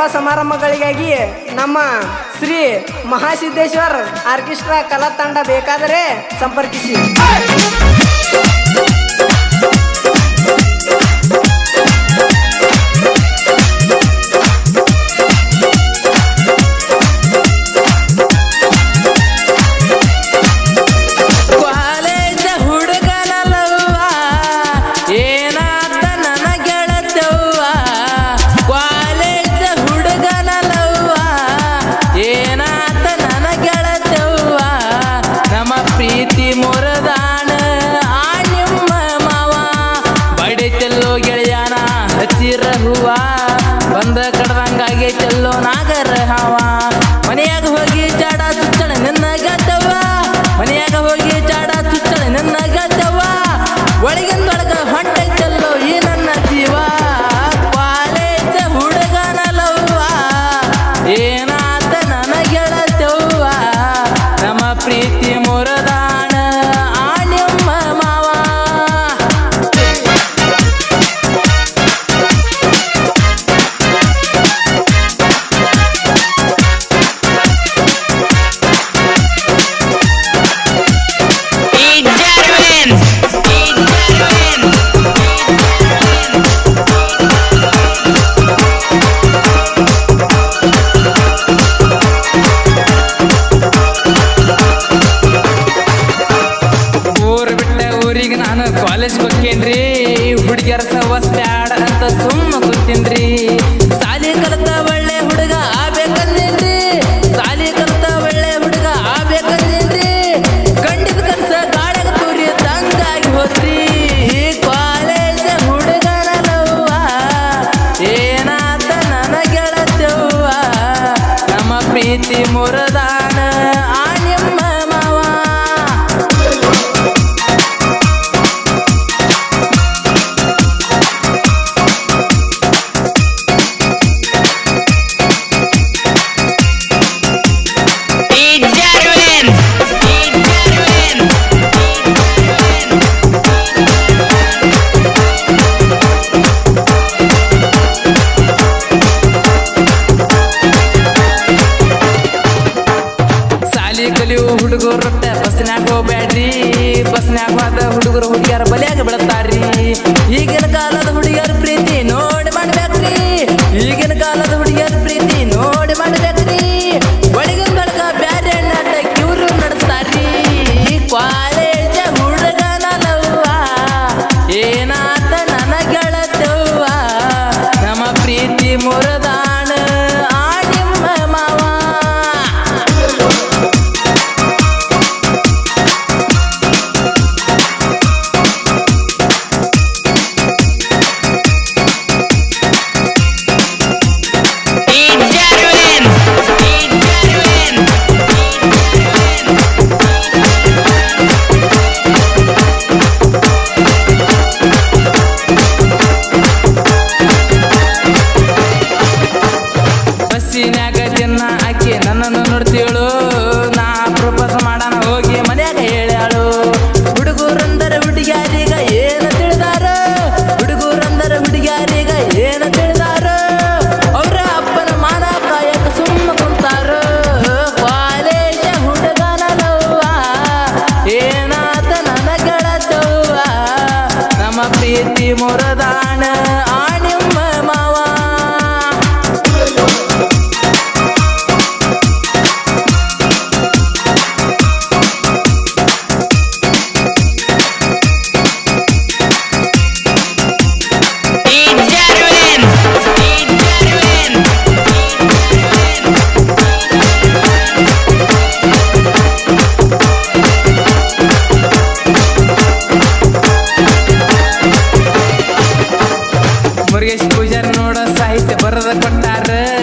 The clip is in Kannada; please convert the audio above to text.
ಸಭಾ ಸಮಾರಂಭಗಳಿಗಾಗಿ ನಮ್ಮ ಶ್ರೀ ಮಹಾಸಿದ್ದೇಶ್ವರ್ ಆರ್ಕೆಸ್ಟ್ರಾ ಕಲಾ ತಂಡ ಬೇಕಾದರೆ ಸಂಪರ್ಕಿಸಿ. ನಾನು ಕಾಲೇಜ್ ಬಕ್ಕೇನ್ರಿ? ಹುಡುಗಿಯರ ಸವಸ್ ಬ್ಯಾಡ ಅಂತ ಸುಮ್ಮ ಕೂತೀನ್ರಿ. ಸಾಲಿ ಕಲಿತ ಒಳ್ಳೆ ಹುಡುಗ ಆಗ್ಬೇಕಂದೇನ್ರಿ ಸಾಲಿ ಕಲಿತ ಒಳ್ಳೆ ಹುಡುಗ ಆಗ್ಬೇಕಂದೇನ್ರಿ ಕಂಡಿದ ಕನಸ ಗಾಳಗ ತೂರಿ ತಂಗಾಗಿ ಹೋದ್ರಿ. ಈ ಕಾಲೇಜ್ ನೋವ ಏನಾತ ನನಗೆ ನಮ್ಮ ಪ್ರೀತಿ ಮುರದ ಮತ್ತ ಬಸ್ನ್ಯಾಗ ಹೋಗ್ಬೇಡ್ರಿ ಬಸ್ನ್ಯಾಗ ಹೋದ ಹುಡುಗರು ಹುಡುಗಿಯರ ಬಲಿಯಾಗಿ ಬೀಳ್ತಾರ್ರಿ ಈಗಿನ ಕಾಲದ ಹುಡುಗಿಯರು ಐತಿ ಮೊರದಾನ recordar. Eh.